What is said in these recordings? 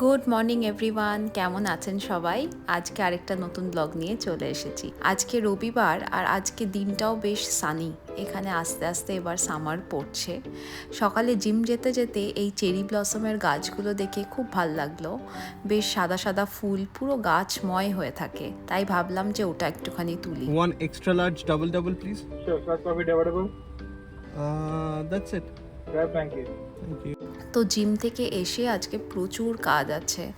Good morning everyone কেমন আছেন সবাই? আজকে আরেকটা নতুন ব্লগ নিয়ে চলে এসেছি। আজকে রবিবার আর আজকে দিনটাও বেশ সানি এখানে আস্তে আস্তে এবার সামার পড়ছে। সকালে জিম যেতে যেতে এই চেরি ব্লসমের গাছগুলো দেখে খুব ভালো লাগল। বেশ সাদা সাদা ফুল পুরো গাছময় হয়ে থাকে। তাই ভাবলাম যে ওটা একটুখানি তুলি। One extra large double double, please. Sure, first coffee debatable. তো জিম থেকে এসে আজকে প্রচুর কাজ আছে।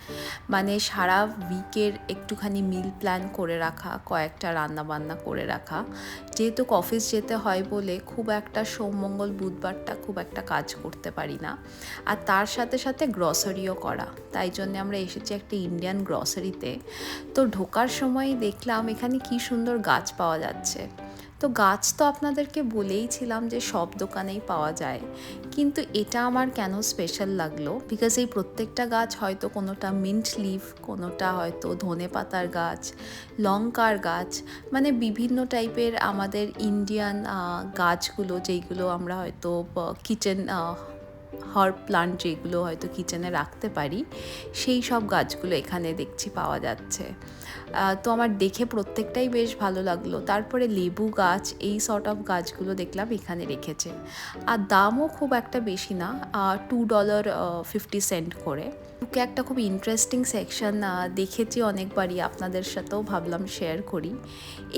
মানে সারা উইকের একটুখানি মিল প্ল্যান করে রাখা, কয়েকটা রান্না বান্না করে রাখা। যেহেতু অফিস যেতে হয় বলে খুব একটা সোম, মঙ্গল, বুধবারটা খুব একটা কাজ করতে পারি না। আর তার সাথে সাথে গ্রসারিও করা। তাই জন্য আমরা এসেছি একটা ইন্ডিয়ান গ্রসারিতে তো ঢোকার সময় দেখলাম এখানে কি সুন্দর গাছ পাওয়া যাচ্ছে। তো গাছ তো আপনাদেরকে বলেইছিলাম যে সব দোকানেই পাওয়া যায়। কিন্তু এটা আমার কেন স্পেশাল লাগল? বিকজ এই প্রত্যেকটা গাছ হয়তো কোনোটা মিন্ট লিফ কোনোটা হয়তো ধনে পাতার গাছ, লঙ্কার গাছ মানে বিভিন্ন টাইপের আমাদের ইন্ডিয়ান গাছগুলো যেইগুলো আমরা হয়তো কিচেন হার্ব প্লান্ট যেগুলো হয়তো কিচেনে রাখতে পারি, সেই সব গাছগুলো এখানে দেখছি পাওয়া যাচ্ছে। তো আমার দেখে প্রত্যেকটাই বেশ ভালো লাগল। তারপরে লেবু গাছ, এই সর্ট অফ গাছগুলো দেখলাম এখানে রেখেছে। আর দামও খুব একটা বেশি না টু ডলার ফিফটি সেন্ট করে। ওকে একটা খুব ইন্টারেস্টিং সেকশন দেখেছি অনেকবারই, আপনাদের সাথেও ভাবলাম শেয়ার করি।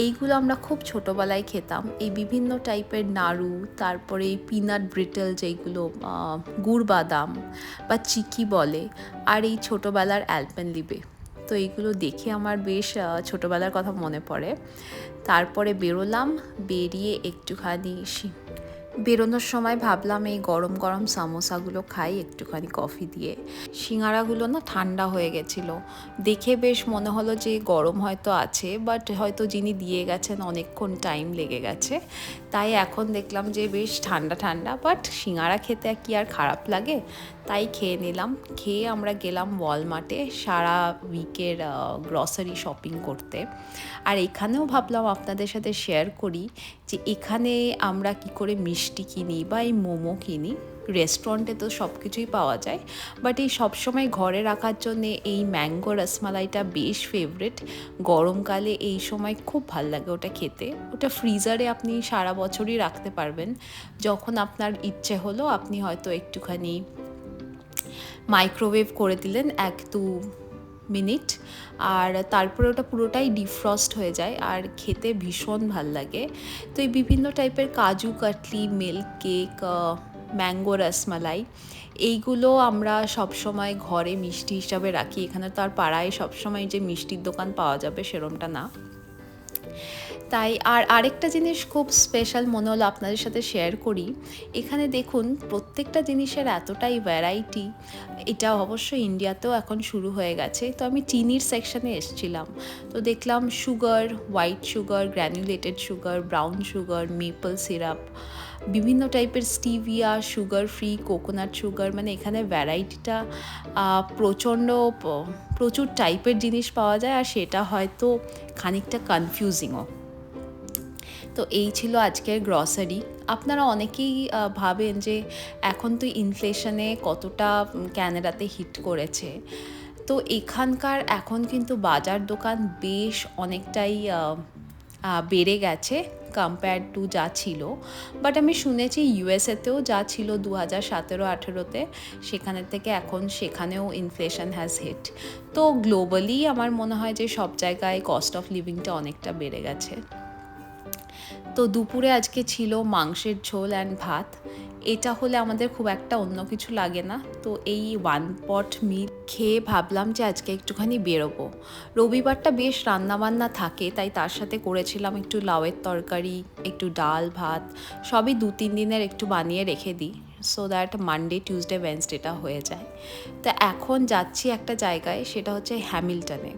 এইগুলো আমরা খুব ছোটোবেলায় খেতাম। এই বিভিন্ন টাইপের নাড়ু, তারপরে এই পিনাট ব্রিটেল যেইগুলো গুড় বাদাম বা চিকি বলে, আর এই ছোটোবেলার অ্যালপেনলিবে তো এইগুলো দেখে আমার বেশ ছোটোবেলার কথা মনে পড়ে। তারপরে বেরোলাম বেরিয়ে একটুখানি বেরোনোর সময় ভাবলাম এই গরম গরম সামোসাগুলো খাই, একটুখানি কফি দিয়ে। সিঙ্গারাগুলো না ঠান্ডা হয়ে গেছিল। দেখে বেশ মনে হলো যে গরম হয়তো আছে বাট হয়তো যিনি দিয়ে গেছেন অনেকক্ষণ টাইম লেগে গেছে। তাই এখন দেখলাম যে বেশ ঠান্ডা ঠান্ডা বাট সিঙ্গারা খেতে কি আর খারাপ লাগে? তাই খেয়ে নিলাম। খেয়ে আমরা গেলাম ওয়ালমার্টে সারা উইকের গ্রসারি শপিং করতে। আর এখানেও ভাবলাম আপনাদের সাথে শেয়ার করি যে এখানে আমরা কি করে মিষ্টি কিনি বা এই মোমো কিনি রেস্টুরেন্টে তো সব কিছুই পাওয়া যায় বাট এই সবসময় ঘরে রাখার জন্যে এই ম্যাঙ্গো রসমালাইটা বেশ ফেভারেট গরমকালে এই সময় খুব ভালো লাগে ওটা খেতে। ওটা ফ্রিজারে আপনি সারা বছরই রাখতে পারবেন। যখন আপনার ইচ্ছে হলো, আপনি হয়তো একটুখানি মাইক্রোওয়েভ করে দিলেন, এক, দু মিনিট। আর তারপরে ওটা পুরোটাই ডিফ্রস্ট হয়ে যায় আর খেতে ভীষণ ভালো লাগে। তো এই বিভিন্ন টাইপের kaju katli milk cake mango rasmalai, এইগুলো আমরা সবসময় ঘরে মিষ্টি হিসাবে রাখি। এখানে তো আর পাড়ায় সবসময় যে মিষ্টির দোকান পাওয়া যাবে সেরমটা না। তাই আর আরেকটা জিনিস খুব স্পেশাল মনে হলো আপনাদের সাথে শেয়ার করি। এখানে দেখুন, প্রত্যেকটা জিনিসের এতটাই ভ্যারাইটি এটা অবশ্য ইন্ডিয়াতেও এখন শুরু হয়ে গেছে। তো আমি চিনির সেকশানে এসছিলাম। তো দেখলাম sugar white sugar granulated sugar brown sugar maple syrup বিভিন্ন টাইপের stevia sugar free coconut sugar মানে এখানে ভ্যারাইটিটা প্রচণ্ড, প্রচুর টাইপের জিনিস পাওয়া যায়। আর সেটা হয়তো খানিকটা কনফিউজিংও তো এই ছিল আজকের গ্রসারি আপনারা অনেকেই ভাবেন যে এখন তো ইনফ্লেশনে কতটা ক্যানাডাতে হিট করেছে। তো এখানকার এখন কিন্তু বাজার দোকান বেশ অনেকটাই বেড়ে গেছে কম্পেয়ার টু যা ছিল। বাট আমি শুনেছি ইউএসএতেও যা ছিল দু হাজার সতেরো আঠেরোতে, সেখানে থেকে এখন সেখানেও ইনফ্লেশন হ্যাজ হিট তো গ্লোবালি আমার মনে হয় যে সব জায়গায় কস্ট অফ লিভিংটা অনেকটা বেড়ে গেছে। তো দুপুরে আজকে ছিল মাংসের ঝোল অ্যান্ড ভাত। এটা হলে আমাদের খুব একটা অন্য কিছু লাগে না। তো এই ওয়ান পট মিল খেয়ে ভাবলাম যে আজকে একটুখানি বেরোবো। রবিবারটা বেশ রান্নাবান্না থাকে, তাই তার সাথে করেছিলাম একটু লাউয়ের তরকারি, একটু ডাল, ভাত, সবই দু তিন দিনের একটু বানিয়ে রেখে দিই। সো দ্যাট মানডে টিউসডে ওয়েন্সডেটা হয়ে যায়। তো এখন যাচ্ছি একটা জায়গায়, সেটা হচ্ছে হ্যামিল্টনে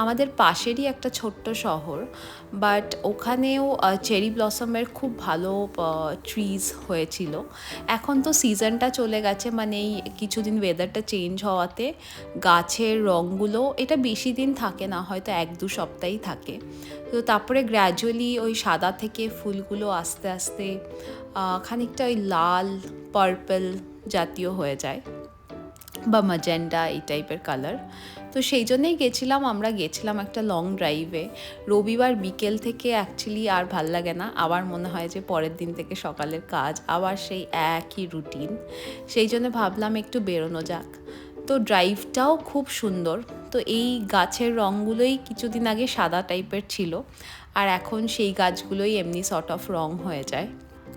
আমাদের পাশেরই একটা ছোট্ট শহর বাট ওখানেও চেরি ব্লসমের খুব ভালো ট্রিজ হয়েছিল। এখন তো সিজনটা চলে গেছে মানে এই কিছুদিন ওয়েদারটা চেঞ্জ হওয়াতে গাছের রঙগুলো, এটা বেশি দিন থাকে না, হয়তো এক দু সপ্তাহই থাকে। তো তারপরে গ্র্যাজুয়ালি ওই সাদা থেকে ফুলগুলো আস্তে আস্তে খানিকটা ওই লাল পার্পল জাতীয় হয়ে যায়। বা ম্যাজেন্ডা এই টাইপের কালার তো সেই জন্যেই গেছিলাম, আমরা গেছিলাম একটা লং ড্রাইভে রবিবার বিকেল থেকে অ্যাকচুয়ালি আর ভালো লাগে না। আবার মনে হয় যে পরের দিন থেকে সকালের কাজ, আবার সেই একই রুটিন সেই জন্য ভাবলাম একটু বেরোনো যাক। তো ড্রাইভটাও খুব সুন্দর। তো এই গাছের রঙগুলোই কিছুদিন আগে সাদা টাইপের ছিল। আর এখন সেই গাছগুলোই এমনি সর্ট অফ রং হয়ে যায়।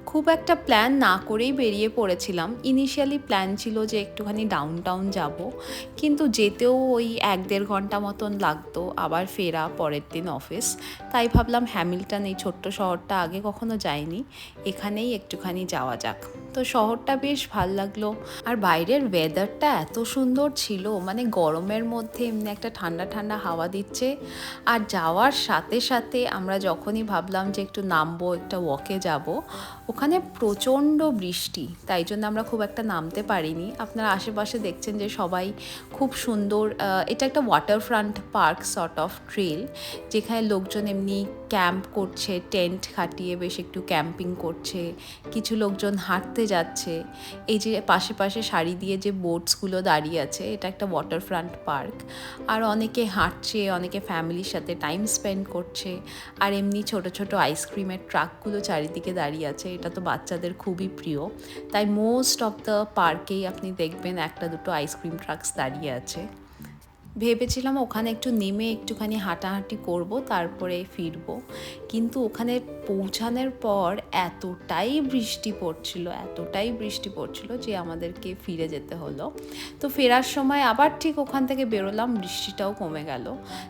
খুব একটা প্ল্যান না করেই বেরিয়ে পড়েছিলাম। ইনিশিয়ালি প্ল্যান ছিল যে একটুখানি ডাউন টাউন যাব, কিন্তু যেতেও ওই এক দেড় ঘণ্টা মতন লাগতো আবার ফেরা পরের দিন অফিস তাই ভাবলাম হ্যামিল্টন এই ছোট্ট শহরটা আগে কখনো যায়নি এখানেই একটুখানি যাওয়া যাক। তো শহরটা বেশ ভালো লাগল। আর বাইরের ওয়েদারটা এত সুন্দর ছিল মানে গরমের মধ্যে এমনি একটা ঠান্ডা ঠান্ডা হাওয়া দিচ্ছে। আর যাওয়ার সাথে সাথে আমরা যখনই ভাবলাম যে একটু নামবো, একটা ওয়াকে যাব, ওখানে প্রচণ্ড বৃষ্টি, তাই জন্য আমরা খুব একটা নামতে পারিনি। আপনারা আশেপাশে দেখছেন যে সবাই খুব সুন্দর এটা একটা waterfront park sort of trail যেখানে লোকজন এমনি ক্যাম্প করছে, টেন্ট খাটিয়ে বেশ একটু ক্যাম্পিং করছে, কিছু লোকজন হাঁটতে যাচ্ছে। এই যে পাশে পাশে সারি দিয়ে যে বোটসগুলো দাঁড়িয়ে আছে, এটা একটা ওয়াটারফ্রন্ট পার্ক আর অনেকে হাঁটছে, অনেকে ফ্যামিলির সাথে টাইম স্পেন্ড করছে। আর এমনি ছোট ছোট আইসক্রিমের ট্রাকগুলো চারিদিকে দাঁড়িয়ে আছে, এটা তো বাচ্চাদের খুবই প্রিয়। তাই মোস্ট অফ দ্য পার্কেই আপনি দেখবেন একটা দুটো আইসক্রিম ট্রাকস দাঁড়িয়ে আছে। ভেবেছিলাম ওখানে একটু নেমে একটুখানি হাঁটাহাঁটি করব, তারপরে ফিরবো। কিন্তু ওখানে পৌঁছানোর পর এতটাই বৃষ্টি পড়ছিল, এতটাই বৃষ্টি পড়ছিল যে আমাদেরকে ফিরে যেতে হলো। তো ফেরার সময় আবার ঠিক ওখান থেকে বেরোলাম, বৃষ্টিটাও কমে গেল।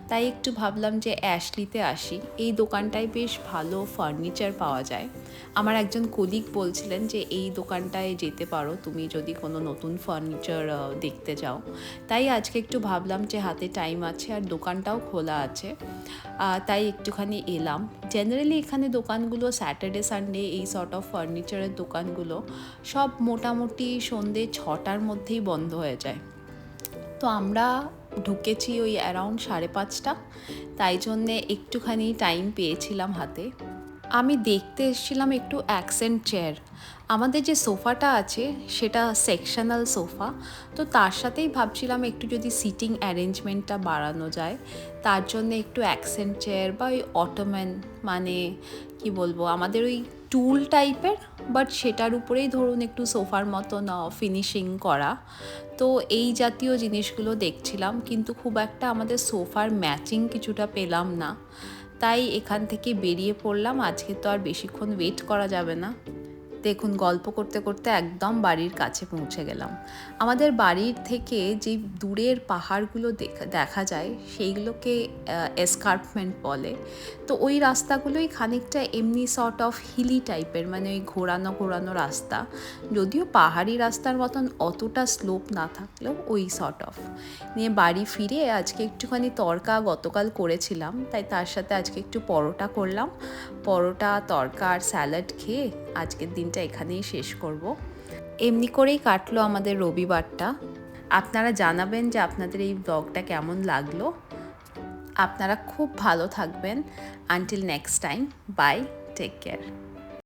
তাই একটু ভাবলাম যে অ্যাশলিতে আসি। এই দোকানটায় বেশ ভালো ফার্নিচার পাওয়া যায়। আমার একজন কলিগ বলছিলেন যে, এই দোকানটায় যেতে পারো, তুমি যদি কোনো নতুন ফার্নিচার দেখতে যাও তাই আজকে একটু ভাবলাম যে হাতে টাইম আছে আর দোকানটাও খোলা আছে। তাই একটুখানি এলাম। জেনারেলি এখানে দোকানগুলো স্যাটারডে সানডে এই সর্ট অফ ফার্নিচারের দোকানগুলো সব মোটামুটি সন্ধে ছটার মধ্যেই বন্ধ হয়ে যায়। তো আমরা ঢুকেছি ওই অ্যারাউন্ড সাড়ে পাঁচটা। তাই জন্যে একটুখানি টাইম পেয়েছিলাম হাতে। আমি দেখতে এসেছিলাম একটু অ্যাকসেন্ট চেয়ার আমাদের যে সোফাটা আছে, সেটা সেকশনাল সোফা। তো তার সাথেই ভাবছিলাম একটু যদি সিটিং অ্যারেঞ্জমেন্টটা বাড়ানো যায়, তার জন্য একটু অ্যাকসেন্ট চেয়ার বা ওই অটোম্যান মানে কি বলব, আমাদের ওই টুল টাইপের বাট সেটার উপরেই ধরুন একটু সোফার মতন ফিনিশিং করা। তো এই জাতীয় জিনিসগুলো দেখছিলাম, কিন্তু খুব একটা আমাদের সোফার ম্যাচিং কিছুটা পেলাম না। তাই এখান থেকে বেরিয়ে পড়লাম। আজকে তো আর বেশিক্ষণ ওয়েট করা যাবে না। দেখুন, গল্প করতে করতে একদম বাড়ির কাছে পৌঁছে গেলাম। আমাদের বাড়ির থেকে যে দূরের পাহাড়গুলো দেখা দেখা যায়, সেইগুলোকে এসকার্পমেন্ট বলে। তো ওই রাস্তাগুলোই খানিকটা এমনি সর্ট অফ হিলি টাইপের মানে ওই ঘোরানো ঘোরানো রাস্তা। যদিও পাহাড়ি রাস্তার মতন অতটা স্লোপ না থাকলেও ওই সর্ট অফ নিয়ে বাড়ি ফিরে আজকে একটুখানি তরকা গতকাল করেছিলাম, তাই তার সাথে আজকে একটু পরোটা করলাম। পরোটা, তরকা আর স্যালাড খেয়ে আজকের দিনটা এখানেই শেষ করব। এমনি করেই কাটলো আমাদের রবিবারটা। আপনারা জানাবেন যে আপনাদের এই ব্লগটা কেমন লাগল। আপনারা খুব ভালো থাকবেন। Until next time bye take care